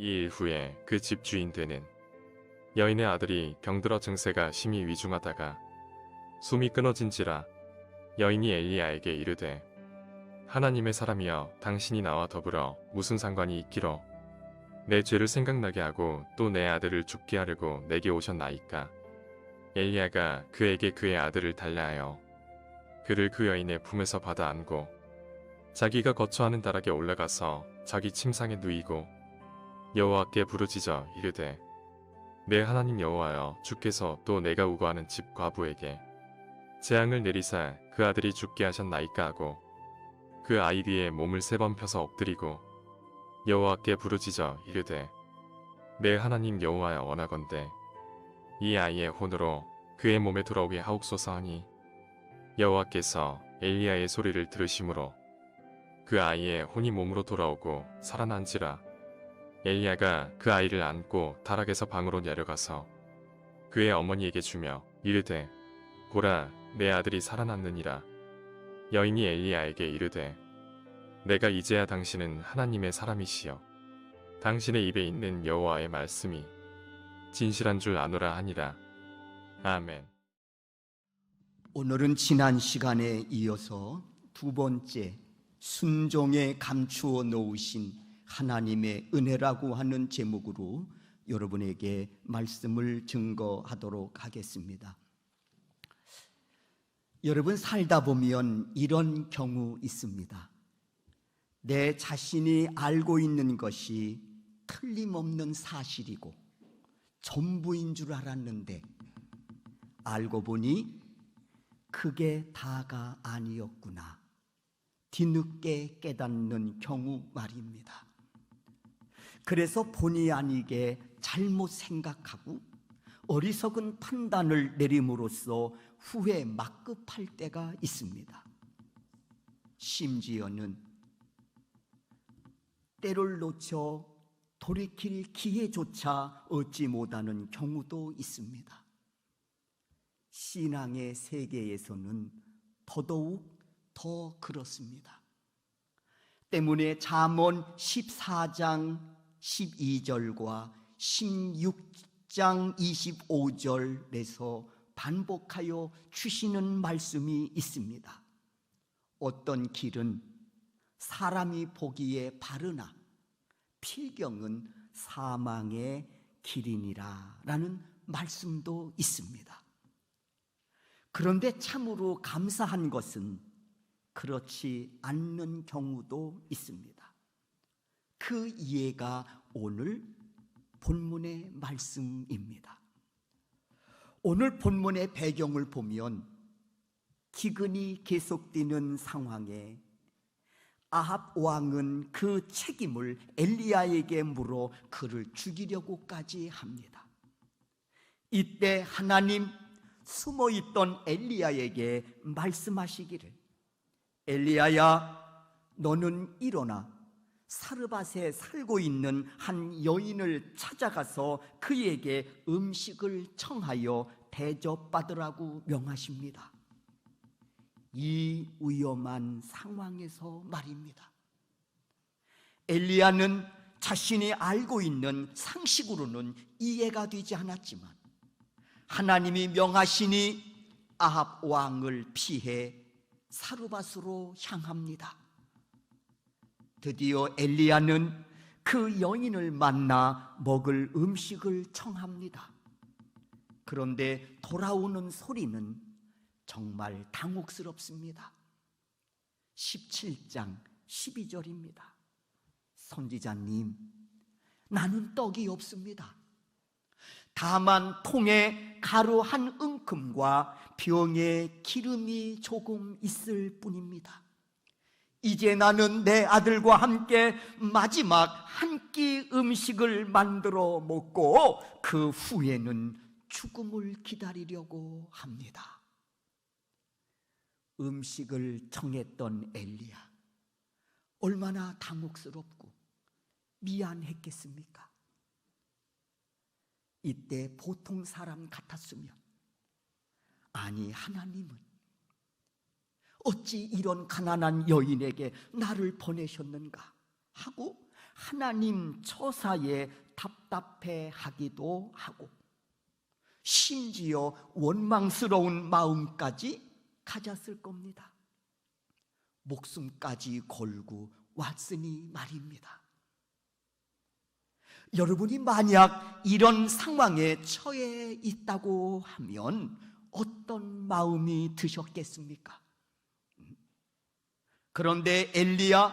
이 일 후에 그 집 주인 되는 여인의 아들이 병들어 증세가 심히 위중하다가 숨이 끊어진지라 여인이 엘리야에게 이르되 하나님의 사람이여 당신이 나와 더불어 무슨 상관이 있기로? 내 죄를 생각나게 하고 또 내 아들을 죽게 하려고 내게 오셨나이까? 엘리야가 그에게 그의 아들을 달라하여 그를 그 여인의 품에서 받아 안고 자기가 거처하는 다락에 올라가서 자기 침상에 누이고 여호와께 부르짖어 이르되 내 하나님 여호와여 주께서 또 내가 우거하는 집 과부에게 재앙을 내리사 그 아들이 죽게 하셨나이까 하고 그 아이 뒤에 몸을 세 번 펴서 엎드리고 여호와께 부르짖어 이르되 내 하나님 여호와여 원하건대 이 아이의 혼으로 그의 몸에 돌아오게 하옵소서 하니 여호와께서 엘리야의 소리를 들으심으로 그 아이의 혼이 몸으로 돌아오고 살아난지라 엘리야가 그 아이를 안고 다락에서 방으로 내려가서 그의 어머니에게 주며 이르되 보라 내 아들이 살아났느니라. 여인이 엘리야에게 이르되 내가 이제야 당신은 하나님의 사람이시여. 당신의 입에 있는 여호와의 말씀이 진실한 줄 아노라 하니라. 아멘. 오늘은 지난 시간에 이어서 두 번째 순종에 감추어 놓으신 하나님의 은혜라고 하는 제목으로 여러분에게 말씀을 증거하도록 하겠습니다. 여러분 살다 보면 이런 경우 있습니다. 내 자신이 알고 있는 것이 틀림없는 사실이고 전부인 줄 알았는데 알고 보니 그게 다가 아니었구나. 뒤늦게 깨닫는 경우 말입니다. 그래서 본의 아니게 잘못 생각하고 어리석은 판단을 내림으로써 후회 막급할 때가 있습니다. 심지어는 때를 놓쳐 돌이킬 기회조차 얻지 못하는 경우도 있습니다. 신앙의 세계에서는 더더욱 더 그렇습니다. 때문에 잠언 14장 12절과 16장 25절에서 반복하여 주시는 말씀이 있습니다. 어떤 길은 사람이 보기에 바르나 필경은 사망의 길이니라 라는 말씀도 있습니다. 그런데 참으로 감사한 것은 그렇지 않는 경우도 있습니다. 그 이해가 오늘 본문의 말씀입니다. 오늘 본문의 배경을 보면 기근이 계속되는 상황에 아합 왕은 그 책임을 엘리야에게 물어 그를 죽이려고까지 합니다. 이때 하나님 숨어 있던 엘리야에게 말씀하시기를 엘리야야 너는 일어나 사르밧에 살고 있는 한 여인을 찾아가서 그에게 음식을 청하여 대접받으라고 명하십니다. 이 위험한 상황에서 말입니다. 엘리야는 자신이 알고 있는 상식으로는 이해가 되지 않았지만 하나님이 명하시니 아합 왕을 피해 사르밧으로 향합니다. 드디어 엘리야는 그 여인을 만나 먹을 음식을 청합니다. 그런데 돌아오는 소리는 정말 당혹스럽습니다. 17장 12절입니다. 선지자님, 나는 떡이 없습니다. 다만 통에 가루 한 움큼과 병에 기름이 조금 있을 뿐입니다. 이제 나는 내 아들과 함께 마지막 한 끼 음식을 만들어 먹고 그 후에는 죽음을 기다리려고 합니다. 음식을 청했던 엘리야. 얼마나 당혹스럽고 미안했겠습니까? 이때 보통 사람 같았으면 아니 하나님은 어찌 이런 가난한 여인에게 나를 보내셨는가 하고 하나님 처사에 답답해 하기도 하고 심지어 원망스러운 마음까지 가졌을 겁니다. 목숨까지 걸고 왔으니 말입니다. 여러분이 만약 이런 상황에 처해 있다고 하면 어떤 마음이 드셨겠습니까? 그런데 엘리야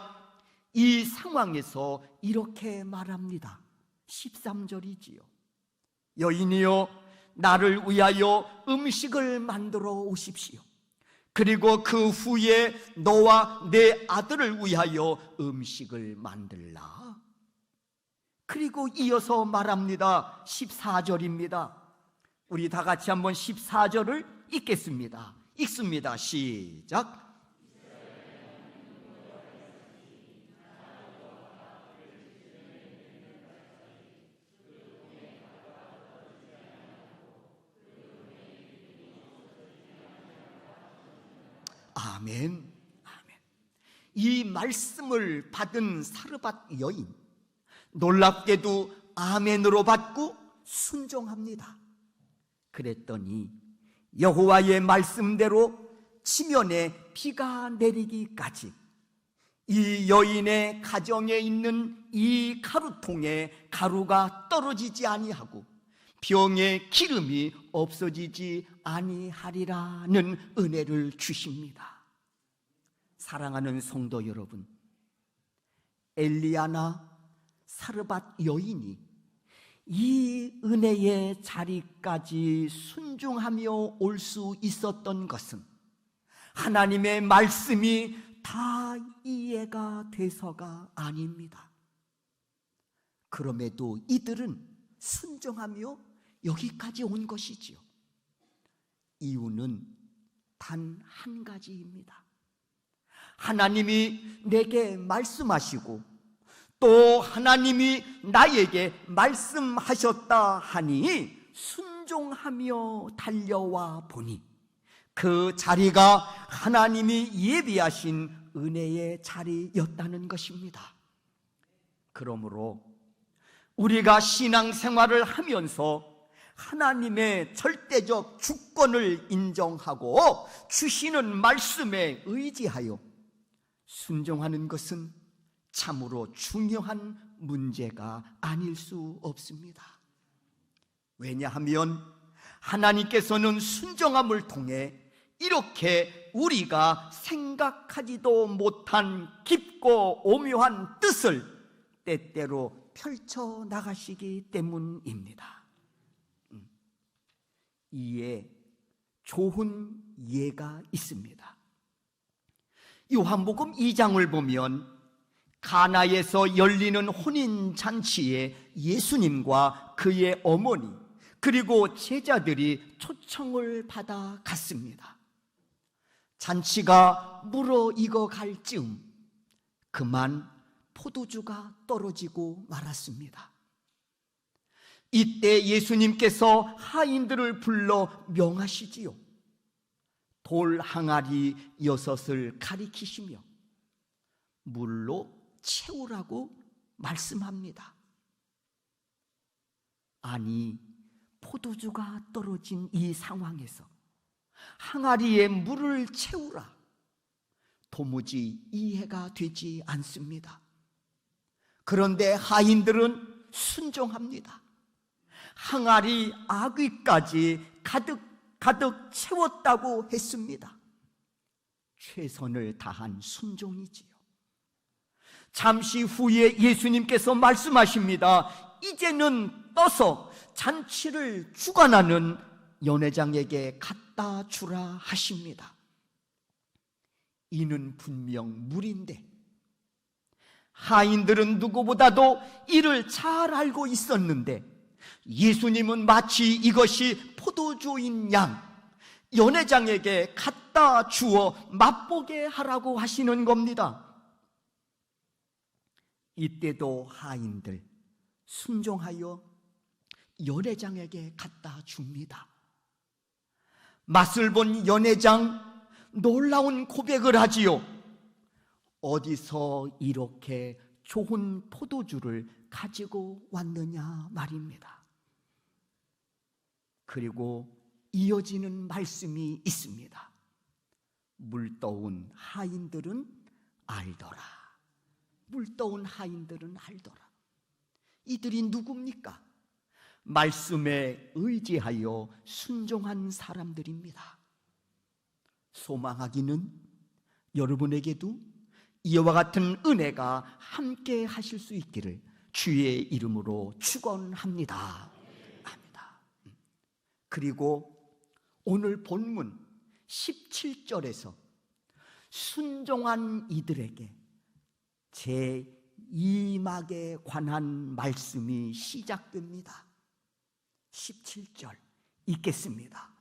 이 상황에서 이렇게 말합니다. 13절이지요. 여인이여 나를 위하여 음식을 만들어 오십시오. 그리고 그 후에 너와 내 아들을 위하여 음식을 만들라. 그리고 이어서 말합니다. 14절입니다. 우리 다 같이 한번 14절을 읽겠습니다. 읽습니다. 시작. 아멘. 아멘. 이 말씀을 받은 사르밧 여인 놀랍게도 아멘으로 받고 순종합니다. 그랬더니 여호와의 말씀대로 지면에 비가 내리기까지 이 여인의 가정에 있는 이 가루통에 가루가 떨어지지 아니하고 병의 기름이 없어지지 아니하리라는 은혜를 주십니다. 사랑하는 성도 여러분, 엘리야나 사르밧 여인이 이 은혜의 자리까지 순종하며 올 수 있었던 것은 하나님의 말씀이 다 이해가 돼서가 아닙니다. 그럼에도 이들은 순종하며 여기까지 온 것이지요. 이유는 단 한 가지입니다. 하나님이 내게 말씀하시고 또 하나님이 나에게 말씀하셨다 하니 순종하며 달려와 보니 그 자리가 하나님이 예비하신 은혜의 자리였다는 것입니다. 그러므로 우리가 신앙생활을 하면서 하나님의 절대적 주권을 인정하고 주시는 말씀에 의지하여 순종하는 것은 참으로 중요한 문제가 아닐 수 없습니다. 왜냐하면 하나님께서는 순종함을 통해 이렇게 우리가 생각하지도 못한 깊고 오묘한 뜻을 때때로 펼쳐 나가시기 때문입니다. 음. 이에 좋은 예가 있습니다. 요한복음 2장을 보면 가나에서 열리는 혼인 잔치에 예수님과 그의 어머니 그리고 제자들이 초청을 받아 갔습니다. 잔치가 물어 익어 갈 즈음 그만 포도주가 떨어지고 말았습니다. 이때 예수님께서 하인들을 불러 명하시지요. 돌 항아리 여섯을 가리키시며 물로 채우라고 말씀합니다. 아니, 포도주가 떨어진 이 상황에서 항아리에 물을 채우라. 도무지 이해가 되지 않습니다. 그런데 하인들은 순종합니다. 항아리 아귀까지 가득 가득 채웠다고 했습니다. 최선을 다한 순종이지요. 잠시 후에 예수님께서 말씀하십니다. 이제는 떠서 잔치를 주관하는 연회장에게 갖다 주라 하십니다. 이는 분명 물인데 하인들은 누구보다도 이를 잘 알고 있었는데 예수님은 마치 이것이 포도주인 양 연회장에게 갖다 주어 맛보게 하라고 하시는 겁니다. 이때도 하인들 순종하여 연회장에게 갖다 줍니다. 맛을 본 연회장 놀라운 고백을 하지요. 어디서 이렇게 좋은 포도주를 가지고 왔느냐 말입니다. 그리고 이어지는 말씀이 있습니다. 물떠온 하인들은 알더라. 물떠온 하인들은 알더라. 이들이 누굽니까? 말씀에 의지하여 순종한 사람들입니다. 소망하기는 여러분에게도 이와 같은 은혜가 함께 하실 수 있기를 주의 이름으로 축원합니다. 합니다. 그리고 오늘 본문 17절에서 순종한 이들에게 제 2막에 관한 말씀이 시작됩니다. 17절 읽겠습니다.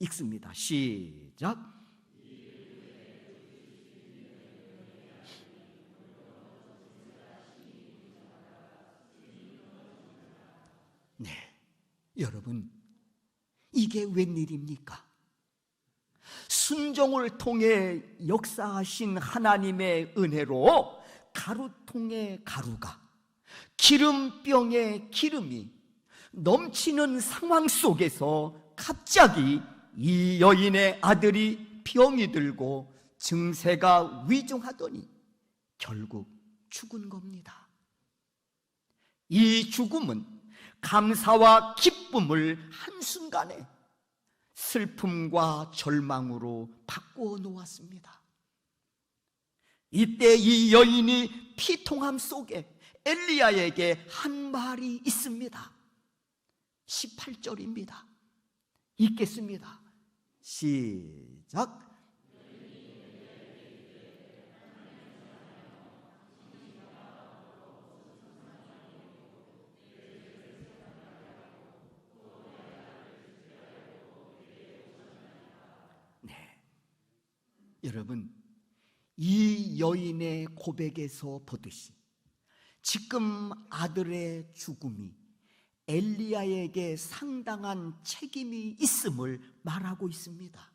읽습니다. 시작. 네. 여러분, 이게 웬일입니까? 순종을 통해 역사하신 하나님의 은혜로 가루통의 가루가 기름병의 기름이 넘치는 상황 속에서 갑자기 이 여인의 아들이 병이 들고 증세가 위중하더니 결국 죽은 겁니다. 이 죽음은 감사와 기쁨을 한순간에 슬픔과 절망으로 바꾸어 놓았습니다. 이때 이 여인이 피통함 속에 엘리야에게 한 말이 있습니다. 18절입니다. 읽겠습니다. 시작. 여러분, 이 여인의 고백에서 보듯이 지금 아들의 죽음이 엘리야에게 상당한 책임이 있음을 말하고 있습니다.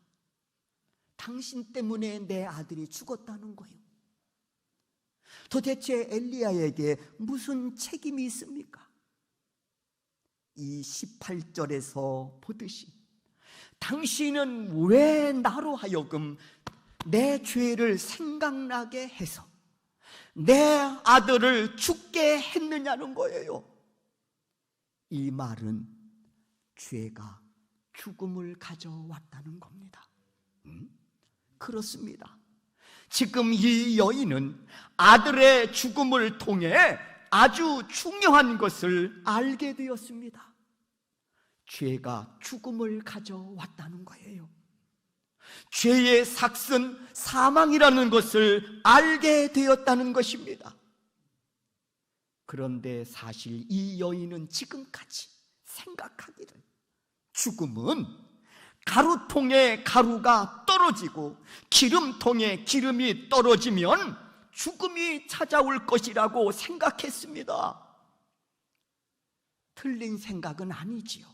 당신 때문에 내 아들이 죽었다는 거예요. 도대체 엘리야에게 무슨 책임이 있습니까? 이 18절에서 보듯이 당신은 왜 나로 하여금 내 죄를 생각나게 해서 내 아들을 죽게 했느냐는 거예요. 이 말은 죄가 죽음을 가져왔다는 겁니다. 음? 그렇습니다. 지금 이 여인은 아들의 죽음을 통해 아주 중요한 것을 알게 되었습니다. 죄가 죽음을 가져왔다는 거예요. 죄의 삭은 사망이라는 것을 알게 되었다는 것입니다. 그런데 사실 이 여인은 지금까지 생각하기를 죽음은 가루통에 가루가 떨어지고 기름통에 기름이 떨어지면 죽음이 찾아올 것이라고 생각했습니다. 틀린 생각은 아니지요.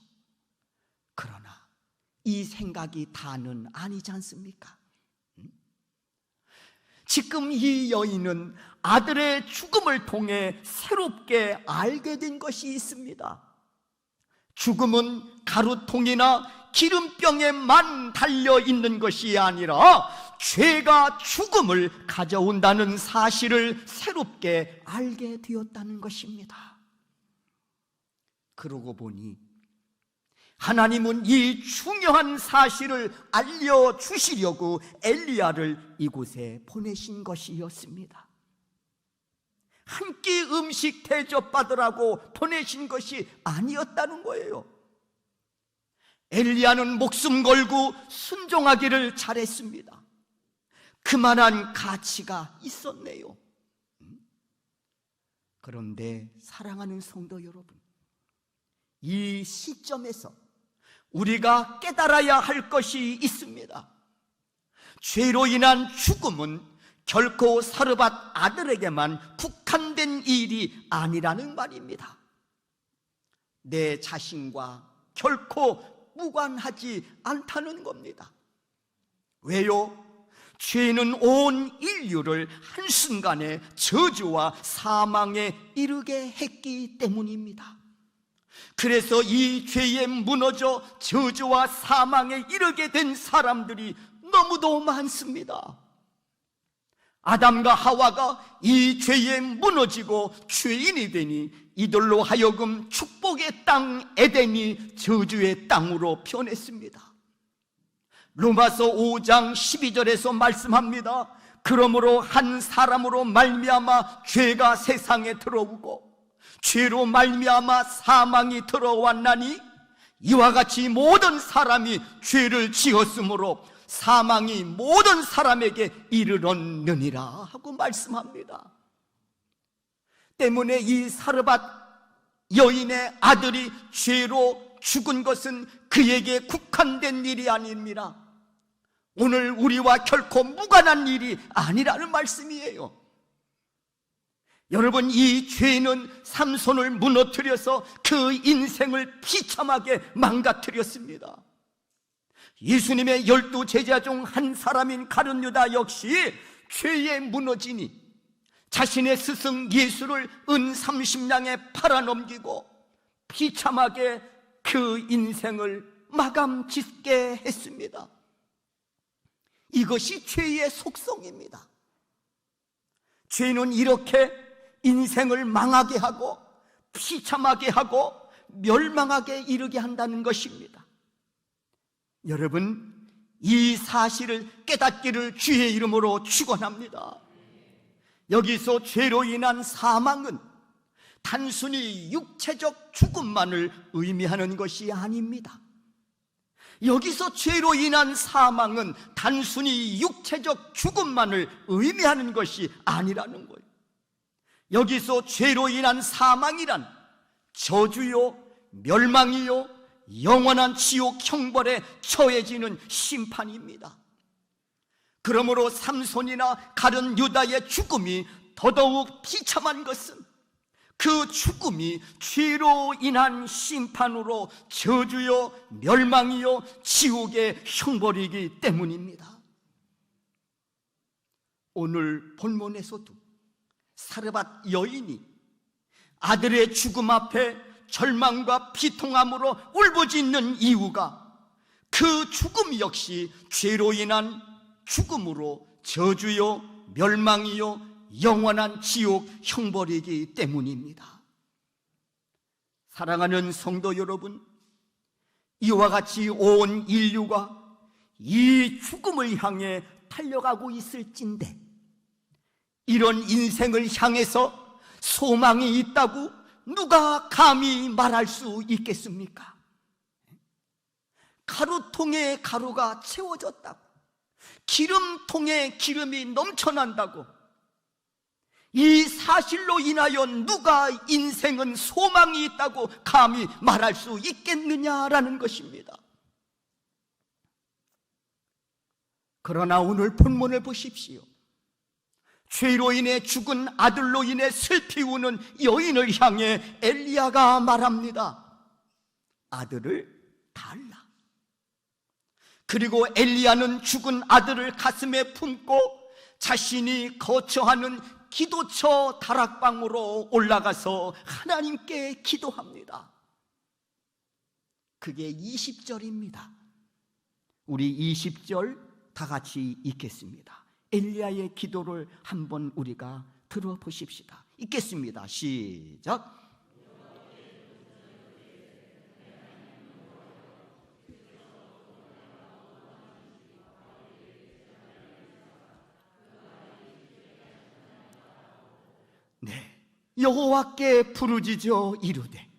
그러나 이 생각이 다는 아니지 않습니까? 음? 지금 이 여인은 아들의 죽음을 통해 새롭게 알게 된 것이 있습니다. 죽음은 가루통이나 기름병에만 달려 있는 것이 아니라 죄가 죽음을 가져온다는 사실을 새롭게 알게 되었다는 것입니다. 그러고 보니 하나님은 이 중요한 사실을 알려주시려고 엘리야를 이곳에 보내신 것이었습니다. 한 끼 음식 대접받으라고 보내신 것이 아니었다는 거예요. 엘리야는 목숨 걸고 순종하기를 잘했습니다. 그만한 가치가 있었네요. 그런데 사랑하는 성도 여러분, 이 시점에서 우리가 깨달아야 할 것이 있습니다. 죄로 인한 죽음은 결코 사르밧 아들에게만 국한된 일이 아니라는 말입니다. 내 자신과 결코 무관하지 않다는 겁니다. 왜요? 죄는 온 인류를 한순간에 저주와 사망에 이르게 했기 때문입니다. 그래서 이 죄에 무너져 저주와 사망에 이르게 된 사람들이 너무도 많습니다. 아담과 하와가 이 죄에 무너지고 죄인이 되니 이들로 하여금 축복의 땅 에덴이 저주의 땅으로 변했습니다. 로마서 5장 12절에서 말씀합니다. 그러므로 한 사람으로 말미암아 죄가 세상에 들어오고 죄로 말미암아 사망이 들어왔나니 이와 같이 모든 사람이 죄를 지었으므로 사망이 모든 사람에게 이르렀느니라 하고 말씀합니다. 때문에 이 사르밧 여인의 아들이 죄로 죽은 것은 그에게 국한된 일이 아닙니다. 오늘 우리와 결코 무관한 일이 아니라는 말씀이에요. 여러분, 이 죄는 삼손을 무너뜨려서 그 인생을 비참하게 망가뜨렸습니다. 예수님의 열두 제자 중 한 사람인 가룟 유다 역시 죄에 무너지니 자신의 스승 예수를 은 30냥에 팔아넘기고 비참하게 그 인생을 마감 짓게 했습니다. 이것이 죄의 속성입니다. 죄는 이렇게 인생을 망하게 하고 비참하게 하고 멸망하게 이르게 한다는 것입니다. 여러분, 이 사실을 깨닫기를 주의 이름으로 축원합니다. 여기서 죄로 인한 사망은 단순히 육체적 죽음만을 의미하는 것이 아닙니다. 여기서 죄로 인한 사망은 단순히 육체적 죽음만을 의미하는 것이 아니라는 거예요. 여기서 죄로 인한 사망이란 저주요, 멸망이요, 영원한 지옥 형벌에 처해지는 심판입니다. 그러므로 삼손이나 가른 유다의 죽음이 더더욱 비참한 것은 그 죽음이 죄로 인한 심판으로 저주요, 멸망이요, 지옥의 형벌이기 때문입니다. 오늘 본문에서도 사르밧 여인이 아들의 죽음 앞에 절망과 비통함으로 울부짖는 이유가 그 죽음 역시 죄로 인한 죽음으로 저주요, 멸망이요, 영원한 지옥 형벌이기 때문입니다. 사랑하는 성도 여러분, 이와 같이 온 인류가 이 죽음을 향해 달려가고 있을진데, 이런 인생을 향해서 소망이 있다고 누가 감히 말할 수 있겠습니까? 가루통에 가루가 채워졌다고, 기름통에 기름이 넘쳐난다고, 이 사실로 인하여 누가 인생은 소망이 있다고 감히 말할 수 있겠느냐라는 것입니다. 그러나 오늘 본문을 보십시오. 죄로 인해 죽은 아들로 인해 슬피 우는 여인을 향해 엘리야가 말합니다. 아들을 달라. 그리고 엘리야는 죽은 아들을 가슴에 품고 자신이 거처하는 기도처 다락방으로 올라가서 하나님께 기도합니다. 그게 20절입니다. 우리 20절 다 같이 읽겠습니다. 엘리야의 기도를 한번 우리가 들어보십시다. 읽겠습니다. 시작. 네, 여호와께 부르짖어 이르되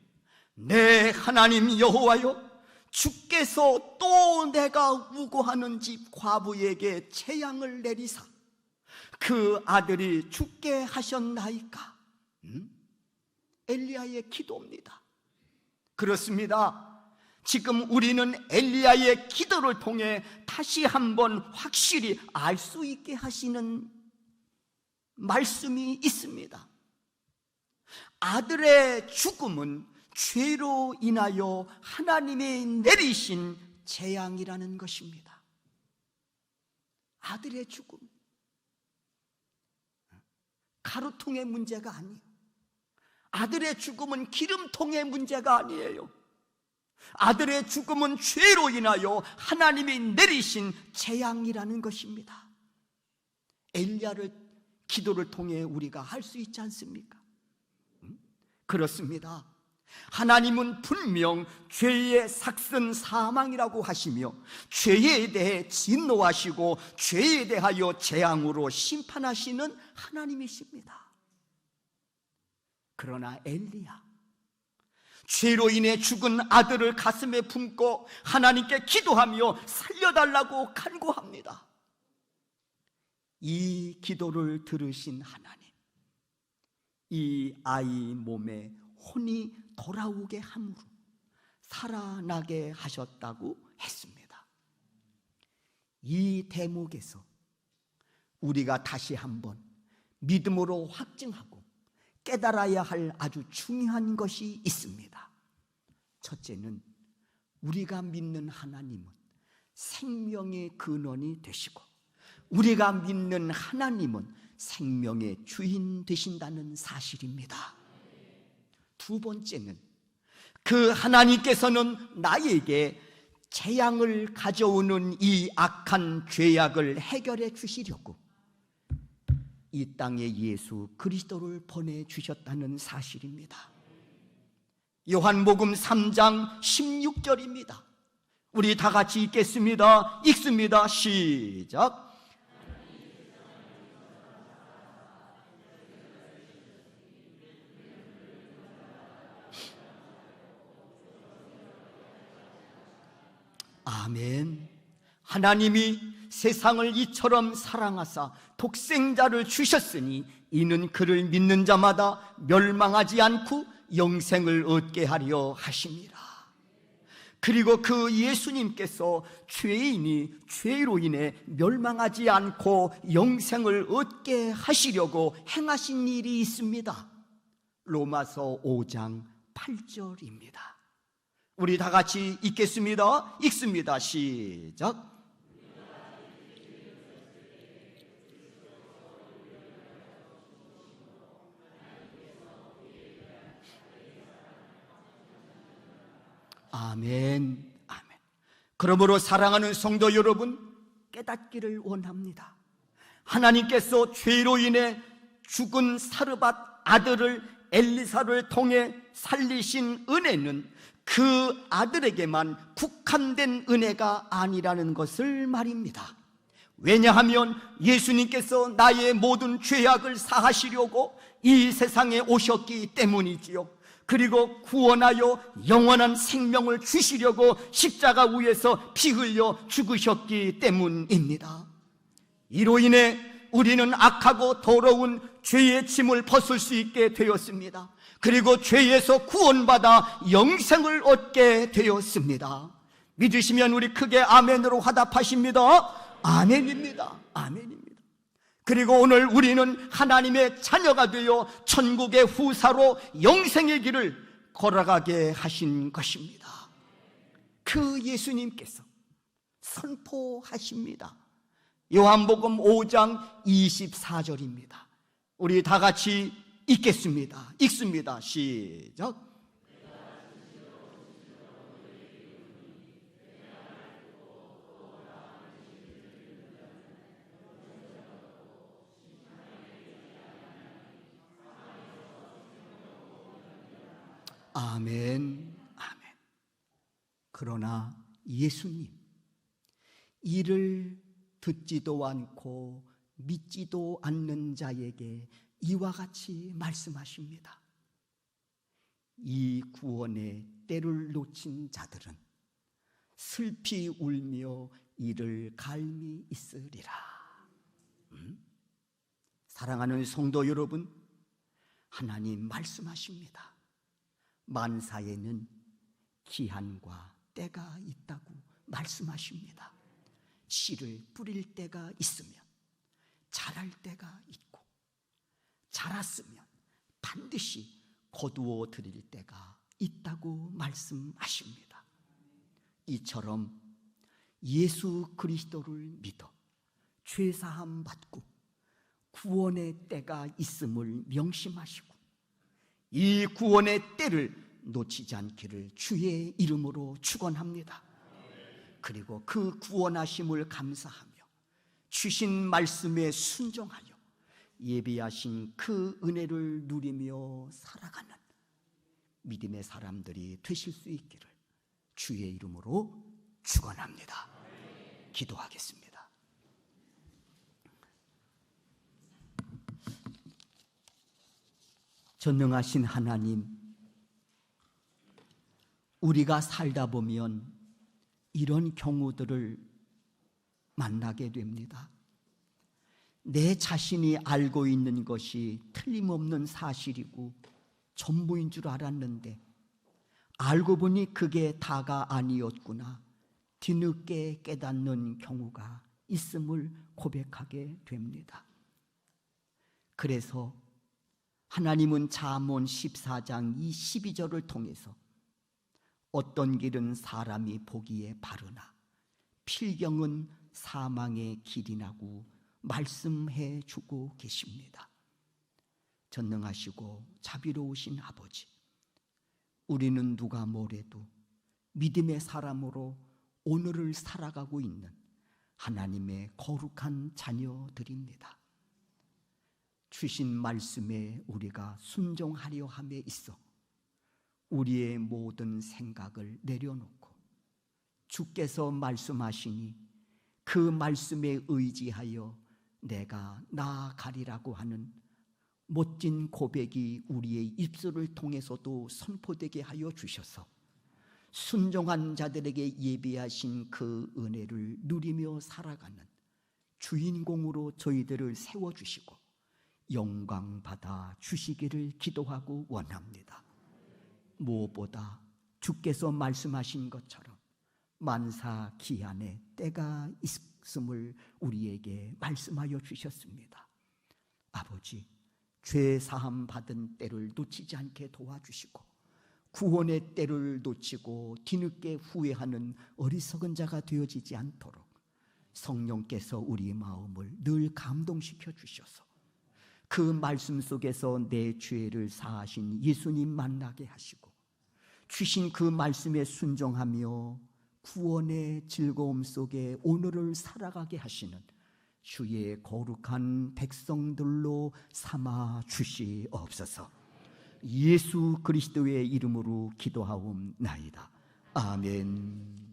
내 하나님 여호와여 주께서 또 내가 우고하는 집 과부에게 재앙을 내리사 그 아들이 죽게 하셨나이까? 음? 엘리야의 기도입니다. 그렇습니다. 지금 우리는 엘리야의 기도를 통해 다시 한번 확실히 알 수 있게 하시는 말씀이 있습니다. 아들의 죽음은 죄로 인하여 하나님이 내리신 재앙이라는 것입니다. 아들의 죽음. 가루통의 문제가 아니에요. 아들의 죽음은 기름통의 문제가 아니에요. 아들의 죽음은 죄로 인하여 하나님이 내리신 재앙이라는 것입니다. 엘리야를 기도를 통해 우리가 할 수 있지 않습니까? 음? 그렇습니다. 하나님은 분명 죄의 삭슨 사망이라고 하시며 죄에 대해 진노하시고 죄에 대하여 재앙으로 심판하시는 하나님이십니다. 그러나 엘리야 죄로 인해 죽은 아들을 가슴에 품고 하나님께 기도하며 살려달라고 간구합니다. 이 기도를 들으신 하나님, 이 아이 몸에 혼이 돌아오게 함으로 살아나게 하셨다고 했습니다. 이 대목에서 우리가 다시 한번 믿음으로 확증하고 깨달아야 할 아주 중요한 것이 있습니다. 첫째는 우리가 믿는 하나님은 생명의 근원이 되시고 우리가 믿는 하나님은 생명의 주인 되신다는 사실입니다. 두 번째는 그 하나님께서는 나에게 재앙을 가져오는 이 악한 죄악을 해결해 주시려고 이 땅에 예수 그리스도를 보내 주셨다는 사실입니다. 요한복음 3장 16절입니다. 우리 다 같이 읽겠습니다. 읽습니다. 시작. 아멘. 하나님이 세상을 이처럼 사랑하사 독생자를 주셨으니 이는 그를 믿는 자마다 멸망하지 않고 영생을 얻게 하려 하십니다. 그리고 그 예수님께서 죄인이 죄로 인해 멸망하지 않고 영생을 얻게 하시려고 행하신 일이 있습니다. 로마서 5장 8절입니다. 우리 다 같이 읽겠습니다. 읽습니다. 시작. 아멘. 아멘. 그러므로 사랑하는 성도 여러분, 깨닫기를 원합니다. 하나님께서 죄로 인해 죽은 사르밧 아들을 엘리사를 통해 살리신 은혜는 그 아들에게만 국한된 은혜가 아니라는 것을 말입니다. 왜냐하면 예수님께서 나의 모든 죄악을 사하시려고 이 세상에 오셨기 때문이지요. 그리고 구원하여 영원한 생명을 주시려고 십자가 위에서 피 흘려 죽으셨기 때문입니다. 이로 인해 우리는 악하고 더러운 죄의 짐을 벗을 수 있게 되었습니다. 그리고 죄에서 구원받아 영생을 얻게 되었습니다. 믿으시면 우리 크게 아멘으로 화답하십니다. 아멘입니다. 아멘입니다. 그리고 오늘 우리는 하나님의 자녀가 되어 천국의 후사로 영생의 길을 걸어가게 하신 것입니다. 그 예수님께서 선포하십니다. 요한복음 5장 24절입니다. 우리 다 같이 읽겠습니다. 읽습니다. 시작. 아멘, 아멘. 그러나 예수님, 이를 듣지도 않고 믿지도 않는 자에게 이와 같이 말씀하십니다. 이 구원의 때를 놓친 자들은 슬피 울며 이를 갈미 있으리라. 음? 사랑하는 성도 여러분, 하나님 말씀하십니다. 만사에는 기한과 때가 있다고 말씀하십니다. 씨를 뿌릴 때가 있으면 자랄 때가 있고 자랐으면 반드시 거두어 드릴 때가 있다고 말씀하십니다. 이처럼 예수 그리스도를 믿어 죄사함 받고 구원의 때가 있음을 명심하시고 이 구원의 때를 놓치지 않기를 주의 이름으로 축원합니다. 그리고 그 구원하심을 감사하며 주신 말씀에 순종하여 예비하신 그 은혜를 누리며 살아가는 믿음의 사람들이 되실 수 있기를 주의 이름으로 축원합니다. 기도하겠습니다. 전능하신 하나님, 우리가 살다 보면 이런 경우들을 만나게 됩니다. 내 자신이 알고 있는 것이 틀림없는 사실이고 전부인 줄 알았는데 알고 보니 그게 다가 아니었구나. 뒤늦게 깨닫는 경우가 있음을 고백하게 됩니다. 그래서 하나님은 잠언 14장 이 12절을 통해서 어떤 길은 사람이 보기에 바르나 필경은 사망의 길이라고 말씀해 주고 계십니다. 전능하시고 자비로우신 아버지, 우리는 누가 뭐래도 믿음의 사람으로 오늘을 살아가고 있는 하나님의 거룩한 자녀들입니다. 주신 말씀에 우리가 순종하려 함에 있어 우리의 모든 생각을 내려놓고 주께서 말씀하시니 그 말씀에 의지하여 내가 나아가리라고 하는 멋진 고백이 우리의 입술을 통해서도 선포되게 하여 주셔서 순종한 자들에게 예비하신 그 은혜를 누리며 살아가는 주인공으로 저희들을 세워주시고 영광 받아 주시기를 기도하고 원합니다. 무엇보다 주께서 말씀하신 것처럼 만사 기한의 때가 있 음을 우리에게 말씀하여 주셨습니다. 아버지, 죄 사함 받은 때를 놓치지 않게 도와주시고 구원의 때를 놓치고 뒤늦게 후회하는 어리석은 자가 되어지지 않도록 성령께서 우리 마음을 늘 감동시켜 주셔서 그 말씀 속에서 내 죄를 사하신 예수님 만나게 하시고 주신 그 말씀에 순종하며 구원의 즐거움 속에 오늘을 살아가게 하시는 주의 거룩한 백성들로 삼아 주시옵소서. 예수 그리스도의 이름으로 기도하옵나이다. 아멘.